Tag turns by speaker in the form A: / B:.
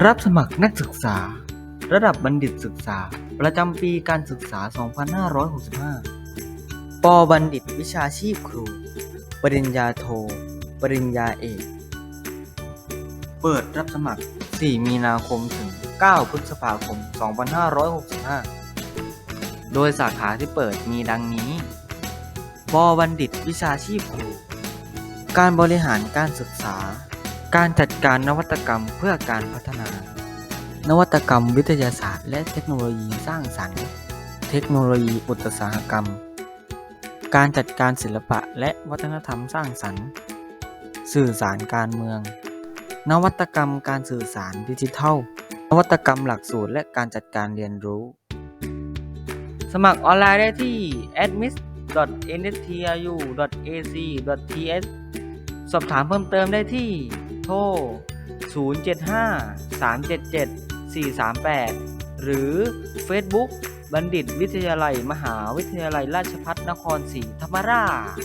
A: รับสมัครนักศึกษา ระดับบัณฑิตศึกษา ประจำปีการศึกษา 2565 ปบัณฑิตวิชาชีพครู ปริญญาโท ปริญญาเอก เปิดรับสมัคร 4 มีนาคมถึง 9 พฤษภาคม 2565 โดยสาขาที่เปิดมีดังนี้ ปบัณฑิตวิชาชีพครู การบริหารการศึกษา การจัดการนวัตกรรมเพื่อการพัฒนา นวัตกรรมวิทยาศาสตร์ และเทคโนโลยีสร้างสรรค์ เทคโนโลยีอุตสาหกรรม การจัดการศิลปะและวัฒนธรรมสร้างสรรค์ สื่อสารการเมือง นวัตกรรมการสื่อสารดิจิทัล นวัตกรรมหลักสูตรและการจัดการเรียนรู้ สมัครออนไลน์ได้ที่ admis.nstru.ac.th สอบถามเพิ่มเติมได้ที่ โทร 075 377 438 หรือ Facebook บัณฑิตวิทยาลัย มหาวิทยาลัยราชภัฏนครศรีธรรมราช